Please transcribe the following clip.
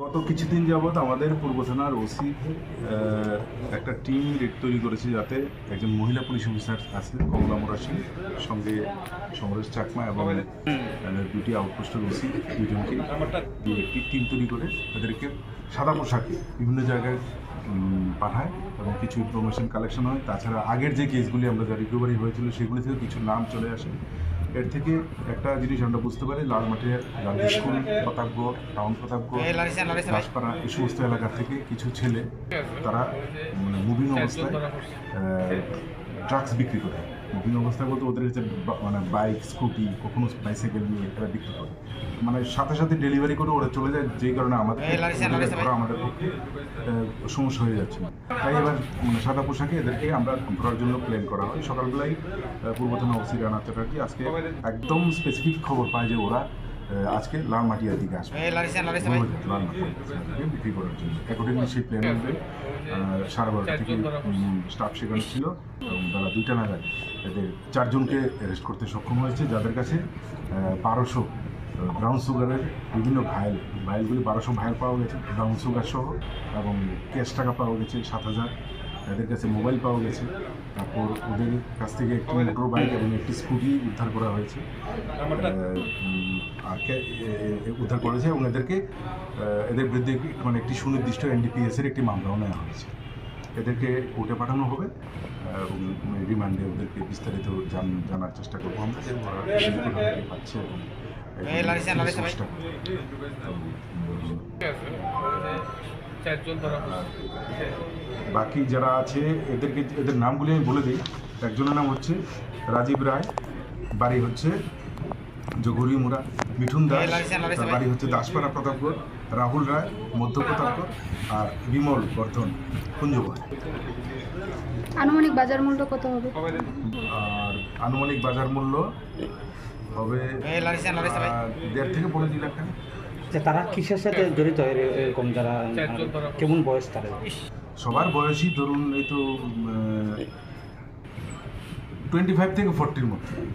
গত কিছুদিন যাবৎ আমাদের পূর্ব থানার ওসি একটা টিম তৈরি করেছে যাতে একজন মহিলা পুলিশ অফিসার আছে কমলা মোরাসি সঙ্গে সমরেশ চাকমা এবং আহ, দুটি আউটপোস্টের ওসি দুজনকে একটি টিম তৈরি করে তাদেরকে সাদা পোশাকে বিভিন্ন জায়গায় পাঠায় এবং কিছু ইনফরমেশন কালেকশন হয়। তাছাড়া আগের যে কেসগুলি আমরা যা রিকভারি হয়েছিল সেগুলি থেকে কিছু নাম চলে আসে। এর থেকে একটা জিনিস আমরা বুঝতে পারি লালমাটিয়ার গান্ধী স্কুল প্রতাপগড় টাউন প্রতাপগড় দাসপাড়া এই সমস্ত এলাকার থেকে কিছু ছেলে তারা মানে মুভিং অবস্থায় ড্রাগস বিক্রি করে। মুভিং অবস্থা বলতে ওদের হচ্ছে মানে বাইক স্কুটি কখনো বাইসাইকেল নিয়ে এরা বিক্রি করে। মানে সাথে সাথে ডেলিভারি করে ওরা চলে যায় যেই কারণে আমাদের আমাদের পক্ষে সমস্যা হয়ে যাচ্ছে। তাই এবার মানে সাদা পোশাকে এদেরকে আমরা ধরার জন্য প্ল্যান করা হয়। সকালবেলায় থানা ওসি রানা চ্যাটার্জি আজকে একদম স্পেসিফিক খবর পায় যে ওরা আজকে লালমাটিয়ার দিকে আসবে। লালমাটিয়া বিক্রি করার জন্য। অ্যাকর্ডিংলি সেই প্ল্যান সাড়ে বারোটা থেকে স্টাফ সেখানে ছিল এবং বেলা দুইটা নাগাদ এদের চারজনকে অ্যারেস্ট করতে সক্ষম হয়েছে যাদের কাছে বারোশো ব্রাউন সুগারের বিভিন্ন ভাইল ভাইলগুলি বারোশো ভাইল পাওয়া গেছে ব্রাউন সুগার সহ এবং ক্যাশ টাকা পাওয়া গেছে সাত হাজার এদের কাছে মোবাইল পাওয়া গেছে। তারপর ওদের কাছ থেকে একটি মোটর বাইক এবং একটি স্কুটি উদ্ধার করা হয়েছে। আর উদ্ধার করেছে এবং এদেরকে এদের বিরুদ্ধে মানে একটি সুনির্দিষ্ট এনডিপিএস এর একটি মামলাও নেওয়া হয়েছে। এদেরকে কোর্টে পাঠানো হবে এবং রিমান্ডে ওদেরকে বিস্তারিত জান- জানার চেষ্টা করব আমরা। পাচ্ছে এবং বাকি যারা আছে এদেরকে এদের নামগুলি আমি বলে দিই। একজনের নাম হচ্ছে রাজীব রায় বাড়ি হচ্ছে জগরি মুরা মিঠুন দাস তার বাড়ি হচ্ছে দাসপাড়া প্রতাপগড় রাহুল রায় মধ্য প্রতাপগড় আর বিমল বর্ধন কুঞ্জবন। আনুমানিক বাজার মূল্য কত হবে? আর আনুমানিক বাজার মূল্য হবে দেড় থেকে পনেরো দুই লাখ টাকা। যে তারা কিসের সাথে জড়িত এর- এরকম যারা। কেমন বয়স তাদের? সবার বয়সই ধরুন এই তো টোয়েন্টি ফাইভ থেকে ফোরটির মধ্যে।